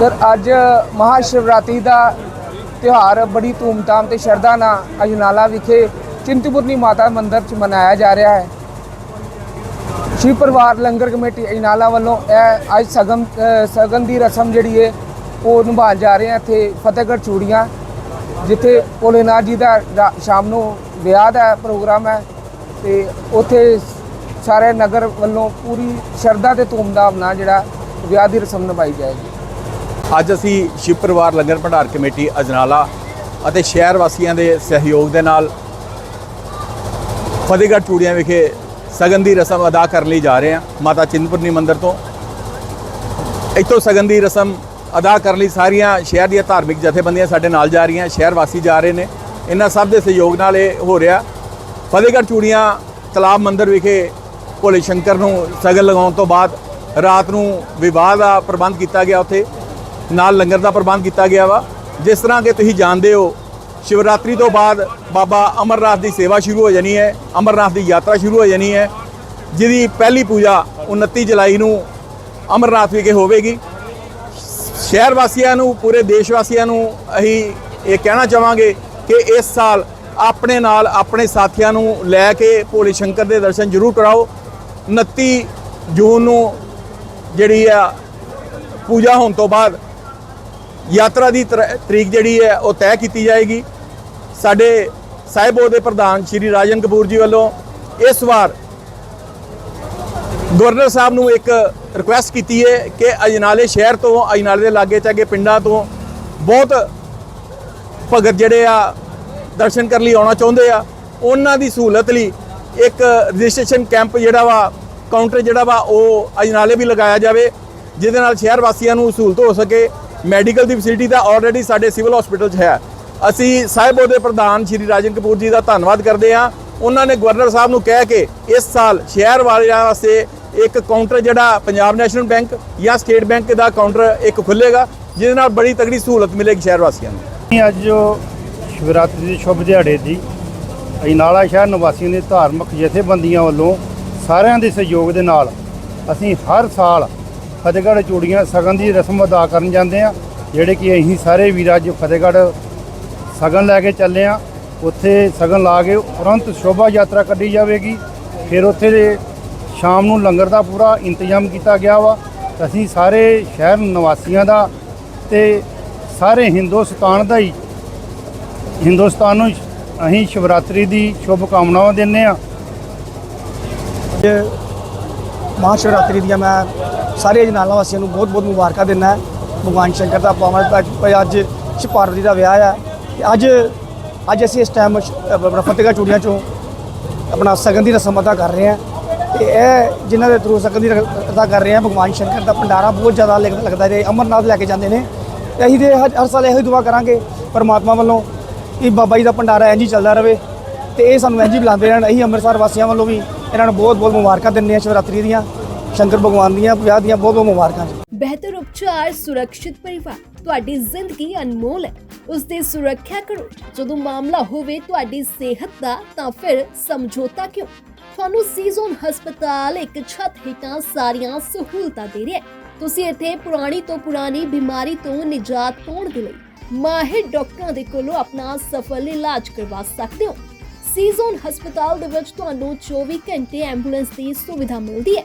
Sir, ਅੱਜ ਮਹਾਸ਼ਿਵਰਾਤਰੀ ਦਾ ਤਿਉਹਾਰ ਬੜੀ ਧੂਮਧਾਮ ਤੇ ਸ਼ਰਧਾ ਨਾਲ ਅਜਨਾਲਾ ਵਿਖੇ ਚਿੰਤਪੁਰਨੀ ਮਾਤਾ ਮੰਦਿਰ 'ਚ ਮਨਾਇਆ ਜਾ ਰਿਹਾ ਹੈ। ਸ਼ਿਵ ਪਰਿਵਾਰ ਲੰਗਰ ਕਮੇਟੀ ਅਜਨਾਲਾ ਵੱਲੋਂ ਇਹ ਅੱਜ ਸਗਨ ਸਗਨ ਦੀ ਰਸਮ ਜਿਹੜੀ ਹੈ ਉਹ ਨਿਭਾਉਣ ਜਾ ਰਹੇ ਆ ਇੱਥੇ ਫਤਿਹਗੜ੍ਹ ਚੂੜੀਆਂ, ਜਿੱਥੇ ਭੋਲੇਨਾਥ ਜੀ ਦਾ ਸ਼ਾਮ ਨੂੰ ਵਿਆਹ ਦਾ ਪ੍ਰੋਗਰਾਮ ਹੈ ਤੇ ਉੱਥੇ ਸਾਰੇ ਨਗਰ ਵੱਲੋਂ ਪੂਰੀ ਸ਼ਰਧਾ ਤੇ ਧੂਮਧਾਮ ਨਾਲ ਜਿਹੜਾ ਵਿਆਹ ਦੀ ਰਸਮ ਨਿਭਾਈ ਜਾਏਗੀ। ਅੱਜ ਅਸੀਂ ਸ਼ਿਵ ਪਰਿਵਾਰ ਲੰਗਰ ਭੰਡਾਰ ਕਮੇਟੀ ਅਜਨਾਲਾ ਅਤੇ ਸ਼ਹਿਰ ਵਾਸੀਆਂ ਦੇ ਸਹਿਯੋਗ ਦੇ ਨਾਲ ਫਤਿਹਗੜ੍ਹ ਚੂੜੀਆਂ ਵਿਖੇ ਸਗਨ ਦੀ ਰਸਮ ਅਦਾ ਕਰਨ ਲਈ ਜਾ ਰਹੇ ਹਾਂ, ਮਾਤਾ ਚਿੰਤਪੁਰਨੀ ਮੰਦਿਰ ਤੋਂ। ਇੱਥੋਂ ਸਗਨ ਦੀ ਰਸਮ ਅਦਾ ਕਰਨ ਲਈ ਸਾਰੀਆਂ ਸ਼ਹਿਰ ਦੀਆਂ ਧਾਰਮਿਕ ਜਥੇਬੰਦੀਆਂ ਸਾਡੇ ਨਾਲ ਜਾ ਰਹੀਆਂ, ਸ਼ਹਿਰ ਵਾਸੀ ਜਾ ਰਹੇ ਨੇ। ਇਹਨਾਂ ਸਭ ਦੇ ਸਹਿਯੋਗ ਨਾਲ ਇਹ ਹੋ ਰਿਹਾ। ਫਤਿਹਗੜ੍ਹ ਚੂੜੀਆਂ ਤਲਾਬ ਮੰਦਿਰ ਵਿਖੇ ਭੋਲੇ ਸ਼ੰਕਰ ਨੂੰ ਸਗਨ ਲਗਾਉਣ ਤੋਂ ਬਾਅਦ ਰਾਤ ਨੂੰ ਵਿਵਾਹ ਦਾ ਪ੍ਰਬੰਧ ਕੀਤਾ ਗਿਆ ਉੱਥੇ। ਨਾਲ ਲੰਗਰ ਦਾ ਪ੍ਰਬੰਧ ਕੀਤਾ ਗਿਆ ਵਾ। ਜਿਸ ਤਰ੍ਹਾਂ ਕਿ ਤੁਸੀਂ ਜਾਣਦੇ ਹੋ, ਸ਼ਿਵਰਾਤਰੀ ਤੋਂ ਬਾਅਦ ਬਾਬਾ ਅਮਰਨਾਥ ਦੀ ਸੇਵਾ ਸ਼ੁਰੂ ਹੋ ਜਾਣੀ ਹੈ, ਅਮਰਨਾਥ ਦੀ ਯਾਤਰਾ ਸ਼ੁਰੂ ਹੋ ਜਾਣੀ ਹੈ, ਜਿਹਦੀ ਪਹਿਲੀ ਪੂਜਾ 29 ਜੁਲਾਈ ਨੂੰ ਅਮਰਨਾਥ ਵਿਖੇ ਹੋਵੇਗੀ। ਸ਼ਹਿਰ ਵਾਸੀਆਂ ਨੂੰ, ਪੂਰੇ ਦੇਸ਼ ਵਾਸੀਆਂ ਨੂੰ ਅਸੀਂ ਇਹ ਕਹਿਣਾ ਚਾਹਾਂਗੇ ਕਿ ਇਸ ਸਾਲ ਆਪਣੇ ਨਾਲ ਆਪਣੇ ਸਾਥੀਆਂ ਨੂੰ ਲੈ ਕੇ ਭੋਲੇ ਸ਼ੰਕਰ ਦੇ ਦਰਸ਼ਨ ਜ਼ਰੂਰ ਕਰਾਓ। 29 ਜੂਨ ਨੂੰ ਜਿਹੜੀ ਆ ਪੂਜਾ ਹੋਣ ਤੋਂ ਬਾਅਦ ਯਾਤਰਾ ਦੀ ਤਰ- ਤਰੀਕ ਜਿਹੜੀ ਹੈ, ਉਹ ਤੈਅ ਕੀਤੀ ਜਾਏਗੀ। ਸਾਡੇ ਸਾਹਿਬੋ ਦੇ ਪ੍ਰਧਾਨ ਸ਼੍ਰੀ ਰਾਜਨ ਕਪੂਰ ਜੀ ਵੱਲੋਂ ਇਸ ਵਾਰ ਗਵਰਨਰ ਸਾਹਿਬ ਨੂੰ ਇੱਕ ਰਿਕੁਐਸਟ ਕੀਤੀ ਹੈ ਕਿ ਅਜਨਾਲੇ ਸ਼ਹਿਰ ਤੋਂ, ਅਜਨਾਲੇ ਦੇ ਲਾਗੇ ਚਾਗੇ ਪਿੰਡਾਂ ਤੋਂ ਬਹੁਤ ਭਗਤ ਜਿਹੜੇ ਆ ਦਰਸ਼ਨ ਕਰਨ ਲਈ ਆਉਣਾ ਚਾਹੁੰਦੇ ਆ। ਉਹਨਾਂ ਦੀ ਸਹੂਲਤ ਲਈ ਇੱਕ ਰਜਿਸਟ੍ਰੇਸ਼ਨ ਕੈਂਪ ਜਿਹੜਾ ਵਾ, ਕਾਊਂਟਰ ਜਿਹੜਾ ਵਾ, ਉਹ ਅਜਨਾਲੇ ਵੀ ਲਗਾਇਆ ਜਾਵੇ, ਜਿਹਦੇ ਨਾਲ ਸ਼ਹਿਰ ਵਾਸੀਆਂ ਨੂੰ ਸਹੂਲਤ ਹੋ ਸਕੇ। ਮੈਡੀਕਲ ਦੀ ਫੈਸਿਲਿਟੀ ਤਾਂ ਆਲਰੇਡੀ ਸਾਡੇ ਸਿਵਲ ਹਸਪੀਟਲ 'ਚ ਹੈ। ਅਸੀਂ ਸਾਹਿਬ ਉਹਦੇ ਪ੍ਰਧਾਨ ਸ਼੍ਰੀ ਰਾਜਨ ਕਪੂਰ ਜੀ ਦਾ ਧੰਨਵਾਦ ਕਰਦੇ ਹਾਂ। ਉਹਨਾਂ ਨੇ ਗਵਰਨਰ ਸਾਹਿਬ ਨੂੰ ਕਹਿ ਕੇ ਇਸ ਸਾਲ ਸ਼ਹਿਰ ਵਾਲਿਆਂ ਵਾਸਤੇ ਇੱਕ ਕਾਊਂਟਰ ਜਿਹੜਾ ਪੰਜਾਬ ਨੈਸ਼ਨਲ ਬੈਂਕ ਜਾਂ ਸਟੇਟ ਬੈਂਕ ਦਾ ਕਾਊਂਟਰ ਇੱਕ ਖੁੱਲੇਗਾ ਜਿਹਦੇ ਨਾਲ ਬੜੀ ਤਗੜੀ ਸਹੂਲਤ ਮਿਲੇਗੀ ਸ਼ਹਿਰ ਵਾਸੀਆਂ ਨੂੰ। ਅੱਜ ਜੋ ਸ਼ਿਵਰਾਤਰੀ ਦੇ ਸ਼ੁਭ ਦਿਹਾੜੇ ਦੀ ਅਜਨਾਲਾ ਸ਼ਹਿਰ ਨਿਵਾਸੀਆਂ ਦੇ ਧਾਰਮਿਕ ਜਥੇਬੰਦੀਆਂ ਵੱਲੋਂ ਸਾਰਿਆਂ ਦੇ ਸਹਿਯੋਗ ਦੇ ਨਾਲ ਅਸੀਂ ਹਰ ਸਾਲ ਫਤਿਹਗੜ੍ਹ ਚੂੜੀਆਂ ਸਗਨ ਦੀ ਰਸਮ ਅਦਾ ਕਰਨ ਜਾਂਦੇ ਆ, ਜਿਹੜੇ ਕਿ ਅਸੀਂ ਸਾਰੇ ਵੀਰ ਅੱਜ ਫਤਿਹਗੜ੍ਹ ਸਗਨ ਲੈ ਕੇ ਚੱਲੇ ਆ। ਉੱਥੇ ਸਗਨ ਲਾ ਕੇ ਤੁਰੰਤ ਸ਼ੋਭਾ ਯਾਤਰਾ ਕੱਢੀ ਜਾਵੇਗੀ। ਫਿਰ ਉੱਥੇ ਦੇ ਸ਼ਾਮ ਨੂੰ ਲੰਗਰ ਦਾ ਪੂਰਾ ਇੰਤਜ਼ਾਮ ਕੀਤਾ ਗਿਆ ਵਾ। ਅਸੀਂ ਸਾਰੇ ਸ਼ਹਿਰ ਨਿਵਾਸੀਆਂ ਦਾ ਤੇ ਸਾਰੇ ਹਿੰਦੁਸਤਾਨ ਦਾ ਹੀ, ਹਿੰਦੁਸਤਾਨ ਨੂੰ ਅਸੀਂ ਸ਼ਿਵਰਾਤਰੀ ਦੀ ਸ਼ੁਭ ਕਾਮਨਾਵਾਂ ਦਿੰਦੇ ਆ। ਮਹਾਂ ਸ਼ਿਵਰਾਤਰੀ ਦੀਆਂ ਮੈਂ ਸਾਰੇ ਅਜਨਾਲਾ ਵਾਸੀਆਂ ਨੂੰ ਬਹੁਤ ਬਹੁਤ ਮੁਬਾਰਕਾਂ ਦਿੰਦਾ ਭਗਵਾਨ ਸ਼ੰਕਰ ਦਾ ਪਾਵਨ ਪ- ਅੱਜ ਸ਼ਿਵ ਪਾਰਵਤੀ ਦਾ ਵਿਆਹ ਆ ਤੇ ਅੱਜ ਅੱਜ ਅਸੀਂ ਇਸ ਟਾਈਮ ਆਪਣਾ ਫਤਿਹਗੜ੍ਹ ਚੂੜੀਆਂ ਚੋਂ ਆਪਣਾ ਸਗਨ ਦੀ ਰਸਮ ਅਦਾ ਕਰ ਰਹੇ ਹਾਂ। ਤੇ ਇਹ ਜਿਨ੍ਹਾਂ ਦੇ ਥਰੂ ਸਗਨ ਦੀ ਰ- ਅਦਾ ਕਰ ਰਹੇ ਹਾਂ, ਭਗਵਾਨ ਸ਼ੰਕਰ ਦਾ ਭੰਡਾਰਾ ਬਹੁਤ ਜ਼ਿਆਦਾ ਲਿਖ- ਲੱਗਦਾ ਹੈ। ਅਮਰਨਾਥ ਲੈ ਕੇ ਜਾਂਦੇ ਨੇ। ਤੇ ਅਸੀਂ ਤੇ ਹਰ ਸਾਲ ਇਹੋ ਹੀ ਦੁਆ ਕਰਾਂਗੇ ਪਰਮਾਤਮਾ ਵੱਲੋਂ ਕਿ ਬਾਬਾ ਜੀ ਦਾ ਭੰਡਾਰਾ ਇੰਝ ਹੀ ਚੱਲਦਾ ਰਹੇ ਤੇ ਇਹ ਸਾਨੂੰ ਇੰਝ ਹੀ ਬੁਲਾਉਂਦੇ ਰਹਿਣ। ਅਸੀਂ ਅੰਮ੍ਰਿਤਸਰ ਵਾਸੀਆਂ ਵੱਲੋਂ ਵੀ ਇਹਨਾਂ ਨੂੰ ਬਹੁਤ ਬਹੁਤ ਮੁਬਾਰਕਾਂ ਦਿੰਦੇ ਹਾਂ ਸ਼ਿਵਰਾਤਰੀ ਦੀਆਂ। ਸ਼ੰਕਰ ਭਗਵਾਨ ਦੀਆਂ ਵਿਆਹ ਦੀਆਂ ਬਹੁਤ ਬਹੁਤ ਮੁਬਾਰਕਾਂ ਜੀ। ਬਿਹਤਰ ਉਪਚਾਰ, ਸੁਰੱਖਿਅਤ ਪਰਿਵਾਰ, ਤੁਹਾਡੀ ਜ਼ਿੰਦਗੀ ਅਨਮੋਲ ਹੈ। ਉਸ ਦੀ ਸੁਰੱਖਿਆ ਕਰੋ। ਜਦੋਂ ਮਾਮਲਾ ਹੋਵੇ ਤੁਹਾਡੀ ਸਿਹਤ ਦਾ, ਤਾਂ ਫਿਰ ਸਮਝੌਤਾ ਕਿਉਂ? ਤੁਹਾਨੂੰ ਸੀਜ਼ਨ ਹਸਪਤਾਲ ਇੱਕ ਛੱਤ ਹੇਠਾਂ ਸਾਰੀਆਂ ਸਹੂਲਤਾਂ ਦੇ ਰਿਹਾ ਹੈ। ਤੁਸੀਂ ਇੱਥੇ ਪੁਰਾਣੀ ਤੋਂ ਪੁਰਾਣੀ ਬਿਮਾਰੀ ਤੋਂ ਨਿਜਾਤ ਪਾਉਣ ਦੇ ਲਈ ਮਾਹਿਰ ਡਾਕਟਰਾਂ ਦੇ ਕੋਲੋਂ ਆਪਣਾ ਸਫਲ ਇਲਾਜ ਕਰਵਾ ਸਕਦੇ ਹੋ। ਸੀਜ਼ਨ ਹਸਪਤਾਲ ਦੇ ਵਿੱਚ ਤੁਹਾਨੂੰ 24 ਘੰਟੇ ਐਂਬੂਲੈਂਸ ਦੀ ਸੁਵਿਧਾ ਮਿਲਦੀ ਹੈ।